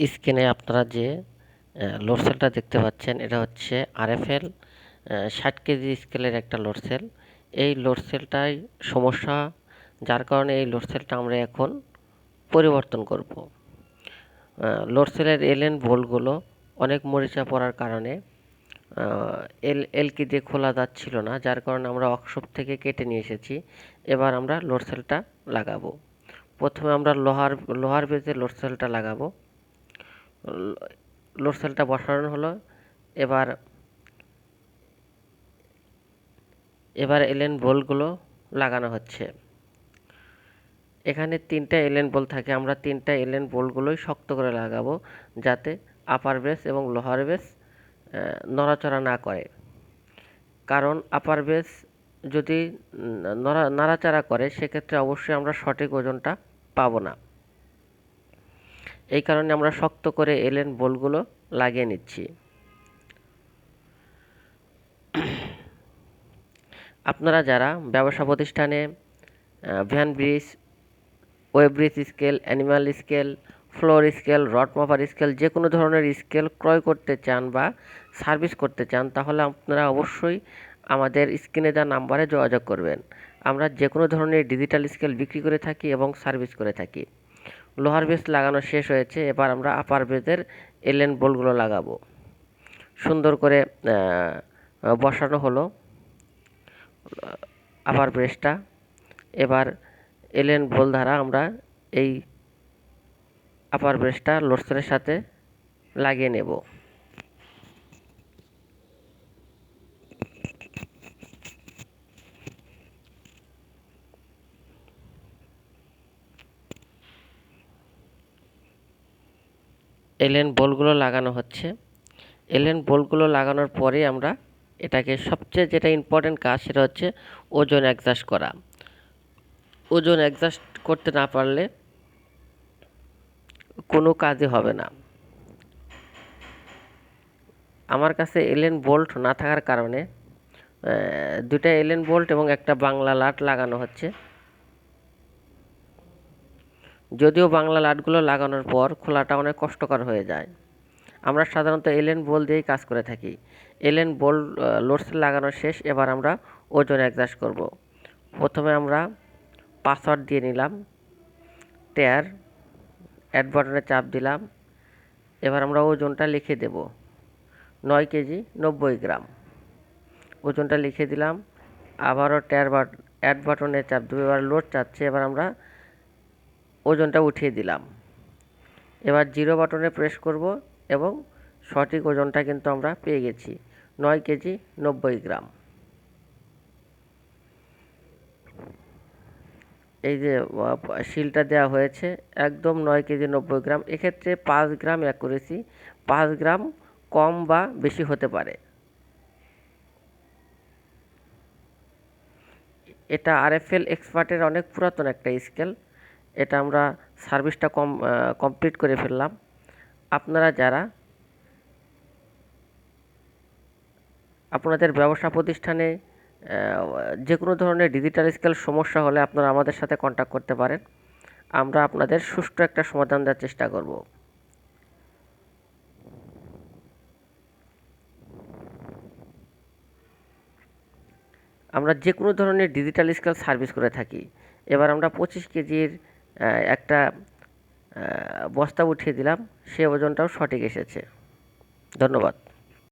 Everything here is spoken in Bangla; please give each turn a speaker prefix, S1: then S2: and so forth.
S1: স্ক্রিনে আপনারা যে লোড সেলটা দেখতে পাচ্ছেন, এটা হচ্ছে আরএফএল ষাট কেজি স্কেলের একটা লোড সেল এই লোড সেলটাই সমস্যা, যার কারণে এই লোড সেলটা আমরা এখন পরিবর্তন করব। লোড সেলের এলএন ভোল্টগুলো অনেক মরিচা পড়ার কারণে এল এলকি দিয়ে খোলা যাচ্ছিল না, যার কারণে আমরা ওয়ার্কশপ থেকে কেটে নিয়ে এসেছি। এবার আমরা লোড সেলটা লাগাবো। প্রথমে আমরা লোহার লোহার বেজে লোড সেলটা লাগাবো। লোড সেলটা বসানো হলো। এবার এবার এলেন বোলগুলো লাগানো হচ্ছে। এখানে তিনটা এলেন বোল থাকে। আমরা তিনটা এলেন বোলগুলোই শক্ত করে লাগাবো যাতে আপার বেস এবং লোহার বেস নড়াচড়া না করে। কারণ আপার বেস যদি নড়া, নাড়াচাড়া করে, সেক্ষেত্রে অবশ্যই আমরা সঠিক ওজনটা পাবো না। এই কারণে আমরা শক্ত করে এলেন বোলগুলো লাগিয়ে নিচ্ছি। আপনারা যারা ব্যবসা প্রতিষ্ঠানে van bridge weighbridge scale animal scale floor scale rod মাপার স্কেল যে কোনো ধরনের স্কেল ক্রয় করতে চান বা সার্ভিস করতে চান, তাহলে আপনারা অবশ্যই আমাদের স্ক্রিনে দেওয়া নাম্বারে যোগাযোগ করবেন। আমরা যে কোনো ধরনের ডিজিটাল স্কেল বিক্রি করে থাকি এবং সার্ভিস করে থাকি। লোহার বেস লাগানো শেষ হয়েছে, এবার আমরা আপার বেসের এলেন বোলগুলো লাগাবো। সুন্দর করে বসানো হলো আপার ব্রেসটা এবার এলেন বোল দ্বারা আমরা এই আপার ব্রেসটা লোডসেলের সাথে লাগিয়ে নেব। এলেন বোলগুলো লাগানো হচ্ছে। এলেন বোলগুলো লাগানোর পরে আমরা এটাকে সবচেয়ে যেটা ইম্পর্টেন্ট কাজ সেটা হচ্ছে ওজন অ্যাডজাস্ট করা। ওজন অ্যাডজাস্ট করতে না পারলে কোনো কাজই হবে না। আমার কাছে এলেন বোল্ট না থাকার কারণে দুটা এলেন বোল্ট এবং একটা বাংলা লাট লাগানো হচ্ছে। যদিও বাংলা লাটগুলো লাগানোর পর খোলাটা অনেক কষ্টকর হয়ে যায়। আমরা সাধারণত এলেন বোল দিয়েই কাজ করে থাকি। এলেন বোল লোডস লাগানো শেষ, এবার আমরা ওজন অ্যাডজাস্ট করব। প্রথমে আমরা পাসওয়ার্ড দিয়ে নিলাম ট্যার অ্যাড বাটনে চাপ দিলাম, এবার আমরা ওজনটা লিখে দেব। নয় কেজি, নব্বই গ্রাম। ওজনটা লিখে দিলাম, আবারও ট্যার বাট অ্যাড বাটনে চাপ দেবো, এবার লোড চাচ্ছে এবার আমরা ওজনটা উঠিয়ে দিলাম। এবার জিরো বাটনে প্রেস করব এবং সঠিক ওজনটা কিন্তু আমরা পেয়ে গেছি নয় কেজি নব্বই গ্রাম। এই যে শিলটা দেওয়া হয়েছে একদম নয় কেজি নব্বই গ্রাম। এক্ষেত্রে পাঁচ গ্রাম অ্যাকুরেসি পাঁচ গ্রাম কম বা বেশি হতে পারে। এটা আরএফএল এক্সপার্টের অনেক পুরাতন একটা স্কেল এটা আমরা সার্ভিসটা কম কমপ্লিট করে ফেললাম। আপনারা যারা আপনাদের ব্যবসা প্রতিষ্ঠানে যে কোনো ধরনের ডিজিটাল স্কেল সমস্যা হলে আপনারা আমাদের সাথে কন্ট্যাক্ট করতে পারেন। আমরা আপনাদের সুষ্ঠু একটা সমাধান দেওয়ার চেষ্টা করব। আমরা যে কোনো ধরনের ডিজিটাল স্কেল সার্ভিস করে থাকি। এবার আমরা পঁচিশ কেজির একটা বস্তা উঠিয়ে দিলাম সে ওজনটাও সঠিক এসেছে। ধন্যবাদ।